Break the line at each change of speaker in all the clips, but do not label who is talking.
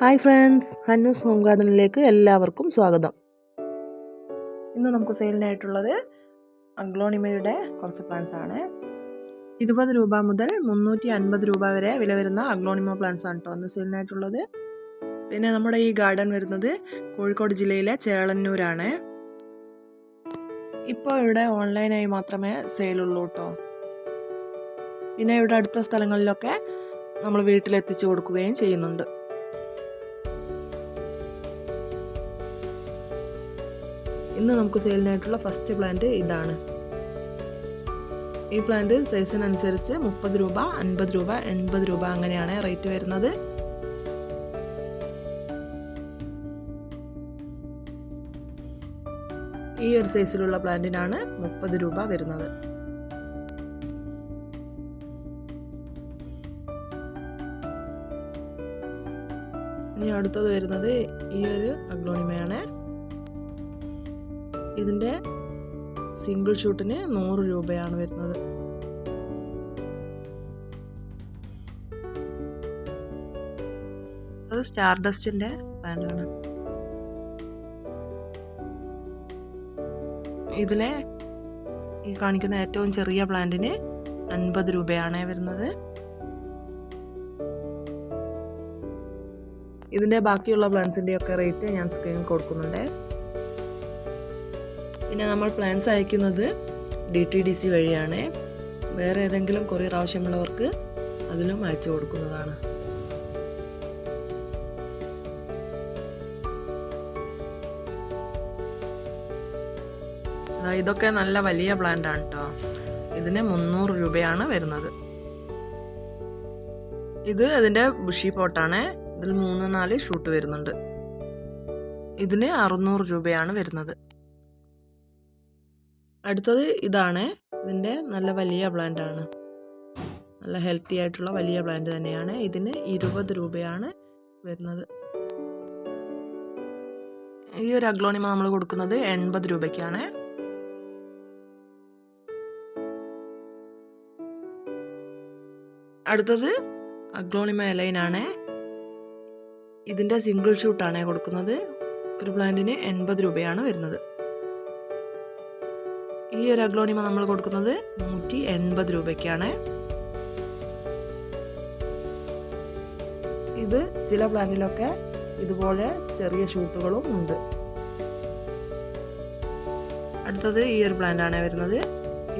Hi friends Hannoos home ഗാർഡനിലേക്ക് എല്ലാവർക്കും സ്വാഗതം. ഇന്ന് നമുക്ക് സെയിലിനായിട്ടുള്ളത് അഗ്ലോണിമയുടെ കുറച്ച് പ്ലാന്റ്സ് ആണ്. ഇരുപത് രൂപ മുതൽ മുന്നൂറ്റി അൻപത് രൂപ വരെ വില വരുന്ന അഗ്ലോണിമ പ്ലാന്റ്സ് ആണ് കേട്ടോ അന്ന് സെയിലിനായിട്ടുള്ളത്. പിന്നെ നമ്മുടെ ഈ ഗാർഡൻ വരുന്നത് കോഴിക്കോട് ജില്ലയിലെ ചേളന്നൂരാണ്. ഇപ്പോൾ ഇവിടെ ഓൺലൈനായി മാത്രമേ സെയിലുള്ളൂ കേട്ടോ പിന്നെ ഇവിടെ അടുത്ത സ്ഥലങ്ങളിലൊക്കെ നമ്മൾ വീട്ടിലെത്തിച്ചു കൊടുക്കുകയും ചെയ്യുന്നുണ്ട്. ഇന്ന് നമുക്ക് സെയിലിനായിട്ടുള്ള ഫസ്റ്റ് പ്ലാന്റ് ഇതാണ്. ഈ പ്ലാന്റ് സൈസിനനുസരിച്ച് മുപ്പത് രൂപ അൻപത് രൂപ എൺപത് രൂപ അങ്ങനെയാണ് റേറ്റ് വരുന്നത്. ഈ ഒരു സൈസിലുള്ള പ്ലാന്റിനാണ് മുപ്പത് രൂപ വരുന്നത്. ഇനി അടുത്തത് വരുന്നത് ഈ ഒരു അഗ്ലോണിമയാണ്. ഇതിന്റെ സിംഗിൾ ഷൂട്ടിന് നൂറ് രൂപയാണ് വരുന്നത്. അത് സ്റ്റാർ ഡസ്റ്റിന്റെ പാന്റാണ്. ഇതിലെ ഈ കാണിക്കുന്ന ഏറ്റവും ചെറിയ പ്ലാന്റിന് അൻപത് രൂപയാണ് വരുന്നത്. ഇതിന്റെ ബാക്കിയുള്ള പ്ലാന്റ്സിന്റെയൊക്കെ റേറ്റ് ഞാൻ സ്ക്രീനിൽ കൊടുക്കുന്നുണ്ട്. പിന്നെ നമ്മൾ പ്ലാൻസ് അയക്കുന്നത് ഡി ടി ഡി സി വഴിയാണ്. വേറെ ഏതെങ്കിലും കൊറിയർ ആവശ്യമുള്ളവർക്ക് അതിലും അയച്ചു കൊടുക്കുന്നതാണ്. ഇതൊക്കെ നല്ല വലിയ പ്ലാന്റ് ആണ് കേട്ടോ ഇതിന് മുന്നൂറ് രൂപയാണ് വരുന്നത്. ഇത് അതിന്റെ ബുഷി പോട്ടാണ് ഇതിൽ മൂന്ന് നാല് ഷൂട്ട് വരുന്നുണ്ട്. ഇതിന് അറുന്നൂറ് രൂപയാണ് വരുന്നത്. അടുത്തത് ഇതാണ്. ഇതിന്റെ നല്ല വലിയ പ്ലാന്റ് ആണ്. നല്ല ഹെൽത്തി ആയിട്ടുള്ള വലിയ പ്ലാന്റ് തന്നെയാണ്. ഇതിന് ഇരുപത് രൂപയാണ് വരുന്നത്. ഈ ഒരു അഗ്ലോണിമ നമ്മൾ കൊടുക്കുന്നത് എൺപത് രൂപയ്ക്കാണ്. അടുത്തത് അഗ്ലോണിമ എലൈനാണ് ഇതിന്റെ സിംഗിൾ ഷൂട്ടാണ് കൊടുക്കുന്നത്. ഒരു പ്ലാന്റിന് എൺപത് രൂപയാണ് വരുന്നത്. ഈ ഒരു അഗ്ലോണിമ നമ്മൾ കൊടുക്കുന്നത് നൂറ്റി എൺപത് രൂപയ്ക്കാണ്. ഇത് ചില പ്ലാന്റിലൊക്കെ ഇതുപോലെ ചെറിയ ഷൂട്ടുകളും ഉണ്ട്. അടുത്തത് ഈ ഒരു പ്ലാന്റ് ആണ് വരുന്നത്.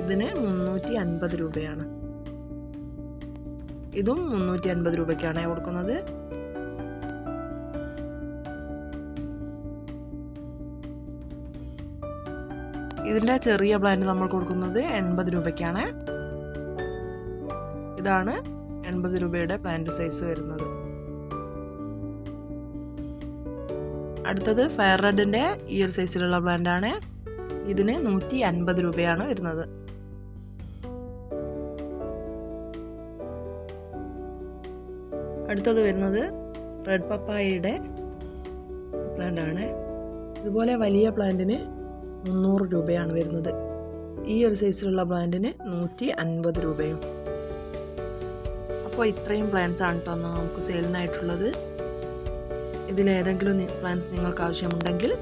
ഇതിന് മുന്നൂറ്റി അൻപത് രൂപയാണ്. ഇതും മുന്നൂറ്റി അൻപത് രൂപയ്ക്കാണ് കൊടുക്കുന്നത്. ഇതിന്റെ ചെറിയ പ്ലാന്റ് നമ്മൾ കൊടുക്കുന്നത് എൺപത് രൂപയ്ക്കാണ്. ഇതാണ് എൺപത് രൂപയുടെ പ്ലാന്റ് സൈസ് വരുന്നത്. അടുത്തത് ഫയർ റെഡിന്റെ ഈ ഒരു സൈസിലുള്ള പ്ലാന്റ് ആണ്. ഇതിന് നൂറ്റി അൻപത് രൂപയാണ് വരുന്നത്. അടുത്തത് വരുന്നത് റെഡ് പപ്പായയുടെ പ്ലാന്റ് ആണ്. ഇതുപോലെ വലിയ പ്ലാന്റിന് മുന്നൂറ് രൂപയാണ് വരുന്നത്. ഈ ഒരു സൈസിലുള്ള പ്ലാന്റിന് നൂറ്റി അൻപത് രൂപയും. അപ്പോൾ ഇത്രയും പ്ലാന്റ്സ് ആണ് കേട്ടോ നമുക്ക് സെയിലിനായിട്ടുള്ളത് ഇതിലേതെങ്കിലും പ്ലാൻസ് നിങ്ങൾക്ക് ആവശ്യമുണ്ടെങ്കിൽ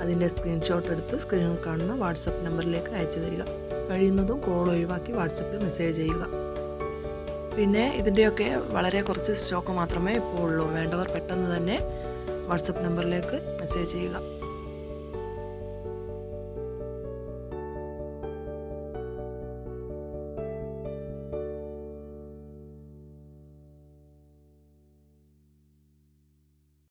അതിന്റെ സ്ക്രീൻഷോട്ട് എടുത്ത് സ്ക്രീനിൽ കാണുന്ന വാട്സപ്പ് നമ്പറിലേക്ക് അയച്ചു തരിക. കഴിയുന്നതും കോൾ ഒഴിവാക്കി വാട്സപ്പിൽ മെസ്സേജ് ചെയ്യുക. പിന്നെ ഇതിന്റെയൊക്കെ വളരെ കുറച്ച് സ്റ്റോക്ക് മാത്രമേ ഇപ്പോൾ ഉള്ളൂ. വേണ്ടവർ പെട്ടെന്ന് തന്നെ വാട്സപ്പ് നമ്പറിലേക്ക് മെസ്സേജ് ചെയ്യുക.